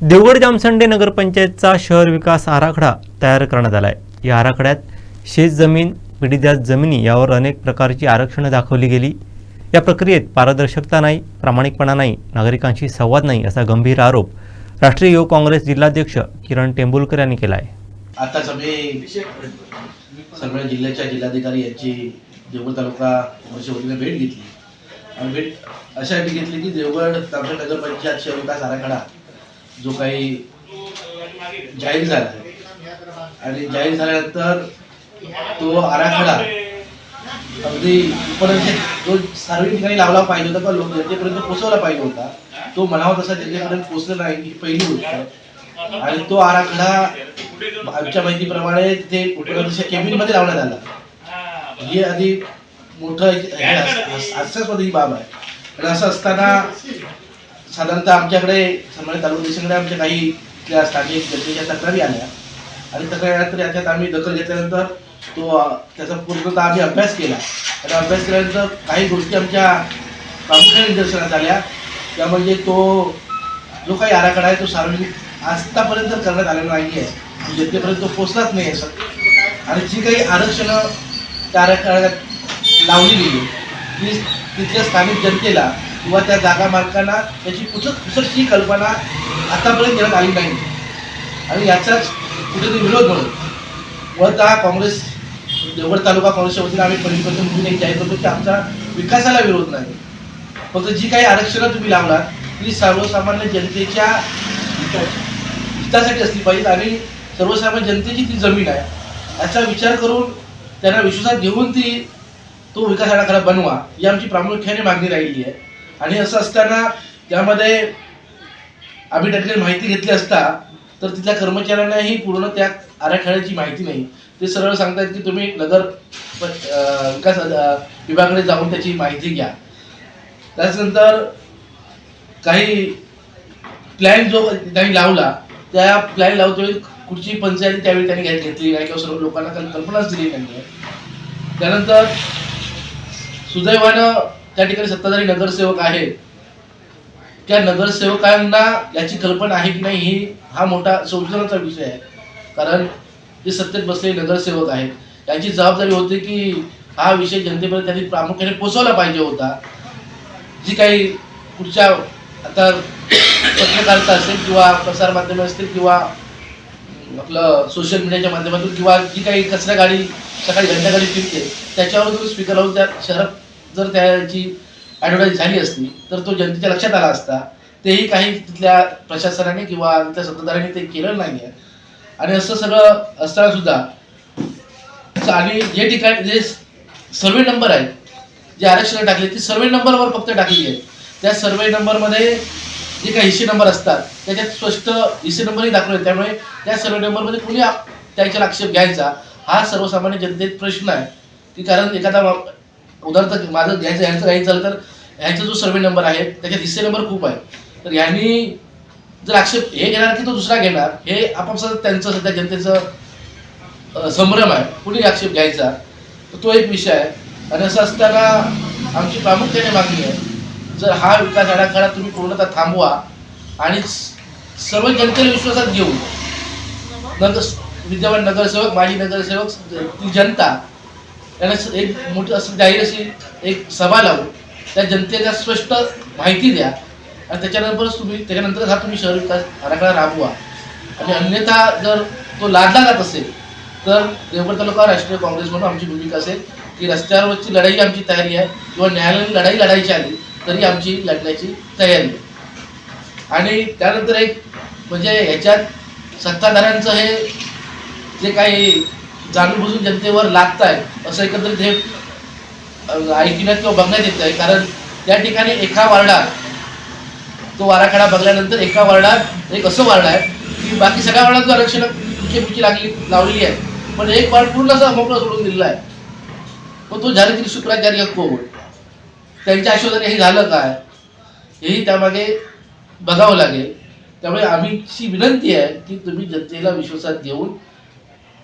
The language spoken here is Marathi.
देवगड जामसंडे नगरपंचायतचा शहर विकास आराखडा तयार करण्यात आला आहे या आराखड्यात शेत जमीन पिढीदार जमिनी यावर अनेक प्रकारची आरक्षणं दाखवली गेली. या प्रक्रियेत पारदर्शकता नाही प्रामाणिकपणा नाही नागरिकांशी संवाद नाही असा गंभीर आरोप राष्ट्रीय युवक काँग्रेस जिल्हाध्यक्ष किरण टेंबुलकर यांनी केला आहे आता सगळे सगळ्या जिल्ह्याच्या जिल्हाधिकारी यांची देवगड तालुका वर्षभरीने भेट घेतली. आणि भेट अशासाठी घेतली की देवगड तालुका नगरपंचायत शहर विकास आराखडा जो काही जाहीर झाला. आणि जाहीर झाल्यानंतर तो आराखडा अगदी पर्यंत जो सार्वजनिक ठिकाणी लावला पाहिजे होता किंवा लोक जनतेपर्यंत पोचवला पाहिजे होता तो म्हणावा तसा जनतेपर्यंत पोहोचलेला नाही ही पहिली गोष्ट. आणि तो आराखडा आमच्या माहितीप्रमाणे तिथे उपलब्ध केबिनमध्ये लावण्यात आला. ही आधी मोठं हे हास्यास्पद ही बाब आहे. आणि असं असताना साधारणतः आमच्याकडे संबंधित तालुक्याकडे आमच्या काही इथल्या स्थानिक जनतेच्या तक्रारी आल्या. आणि तक्रारी तर याच्यात आम्ही दखल घेतल्यानंतर तो त्याचा पूर्णतः आम्ही अभ्यास केला. आणि अभ्यास केल्यानंतर काही गोष्टी आमच्या प्रामुख्याने निदर्शनात आल्या. त्या म्हणजे तो जो काही आराखडा आहे तो सार्वजनिक आजतापर्यंत करण्यात आलेला नाही आहे. जनतेपर्यंत तो पोचलाच नाही आहे आणि जी काही आरक्षणं त्या आराखड्यात लावली गेली ती तिथल्या स्थानिक जनतेला किंवा त्या जागा मालकांना त्याची कुठं पुसटची कल्पना आतापर्यंत देण्यात आली नाही. आणि याचाच कुठेतरी विरोध म्हणून वरता काँग्रेस देवगड तालुका काँग्रेसच्या वतीने आम्ही परिवर्तन म्हणून एक जाहीर करतो की आमचा विकासाला विरोध नाही. फक्त जी काही आरक्षणं तुम्ही लावलात ती सर्वसामान्य जनतेच्या हितासाठी असली पाहिजेत आणि सर्वसामान्य जनतेची ती जमीन आहे. याचा विचार करून त्यांना विश्वासात घेऊन ती तो विकास आराखडा बनवा ही आमची प्रामुख्याने मागणी राहिली आहे. आणि असं असताना त्यामध्ये आम्ही त्यातली माहिती घेतली असता तर तिथल्या कर्मचाऱ्यांनाही पूर्ण त्या आराखड्याची माहिती नाही. ते सरळ सांगतात की तुम्ही नगर प- विकास विभागाकडे जाऊन त्याची माहिती घ्या. त्याच्यानंतर काही प्लॅन जो त्यांनी लावला त्या प्लॅन लावतोय कुठची पंचायत त्यावेळी त्यांनी घ्यायला घेतली नाही किंवा सर्व लोकांना कल्पनाच दिली नाही त्यानंतर सुदैवानं त्या ठिकाणी सत्ताधारी नगरसेवक आहेत. त्या नगरसेवकांना याची कल्पना आहे की नाही ही हा मोठा संशोधनाचा विषय आहे. कारण जे सत्तेत बसलेले नगरसेवक आहेत याची जबाबदारी होती की हा विषय जनतेपर्यंत त्यांनी प्रामुख्याने पोचवला पाहिजे होता. जी काही पुढच्या आता पत्रकारिता असेल किंवा प्रसारमाध्यमे असतील किंवा आपलं सोशल मीडियाच्या माध्यमातून किंवा जी काही कचरा गाडी सकाळी घंटा गाडी फिरते त्याच्यावर तुम्ही स्पीकर लावून त्या शहरात जर त्याची ॲडव्हर्टाईज झाली असती तर तो जनतेच्या लक्षात आला असता. तेही काही तिथल्या प्रशासनाने किंवा तिथल्या सत्ताधाऱ्यांनी ते केलं नाही आहे आणि असं सगळं असताना सुद्धा आणि जे ठिकाणी जे सर्वे नंबर आहेत जे आरक्षण टाकले ती सर्वे नंबरवर फक्त टाकली आहे त्या सर्वे नंबरमध्ये जे काही हिस्से नंबर असतात त्याच्यात स्पष्ट हिस्से नंबरही दाखवले त्यामुळे त्या सर्वे नंबरमध्ये कुणी आप- त्याच्यावर आक्षेप घ्यायचा हा सर्वसामान्य जनतेत प्रश्न आहे. की कारण एखादा उदाहरणार्थ माझं घ्यायचं यांचं घ्यायचं झालं तर यांचा जो सर्वे नंबर आहे त्याच्यात हिस्से नंबर खूप आहे. तर ह्यांनी जर आक्षेप हे घेणार की तो दुसरा घेणार हे आपापसात त्यांचं सध्या जनतेचं संभ्रम आहे. कुणी आक्षेप घ्यायचा? तर तो एक विषय आहे. आणि असं असताना आमची प्रामुख्याने मागणी आहे जर हा विकास आराखडा तुम्ही पूर्णतः थांबवा आणि सर्व जनतेला विश्वासात घेऊन नगर विद्यमान नगरसेवक माजी नगरसेवक ती जनता त्यांना एक मोठी असं जाहीर अशी एक सभा लावून त्या जनतेला स्पष्ट माहिती द्या. आणि त्याच्यानंतरच तुम्ही त्याच्यानंतरच हा तुम्ही शहर विकास आराखडा राबवा. आणि अन्यथा जर तो लादला जात असेल तर देवगड तालुका राष्ट्रीय काँग्रेस म्हणून आमची भूमिका असेल की रस्त्यावरची लढाई आमची तयारी आहे किंवा न्यायालयीन लढाई लढायची आली तरी आमची लढण्याची तयारी आहे. आणि त्यानंतर एक म्हणजे ह्याच्यात सत्ताधाऱ्यांचं हे जे काही जाणून बुजून जनतेवर लागत आहे असं एकत्रित हे ऐकण्यात किंवा बघण्यात येत आहे कारण त्या ठिकाणी एका वार्डात तो वाराखडा बघल्यानंतर एका वार्डात एक असं वार्ड आहे की बाकी सगळ्या वार्डात आरक्षण पिके लागली लावलेली आहे. पण एक वार्ड पूर्ण असा मोकळा सोडून दिलेला आहे. मग तो झाले शुक्राचार्य कोण त्यांच्या आशोधाने हे झालं काय हेही त्यामागे बघावं लागेल. त्यामुळे आम्हीची विनंती आहे की तुम्ही जनतेला विश्वासात घेऊन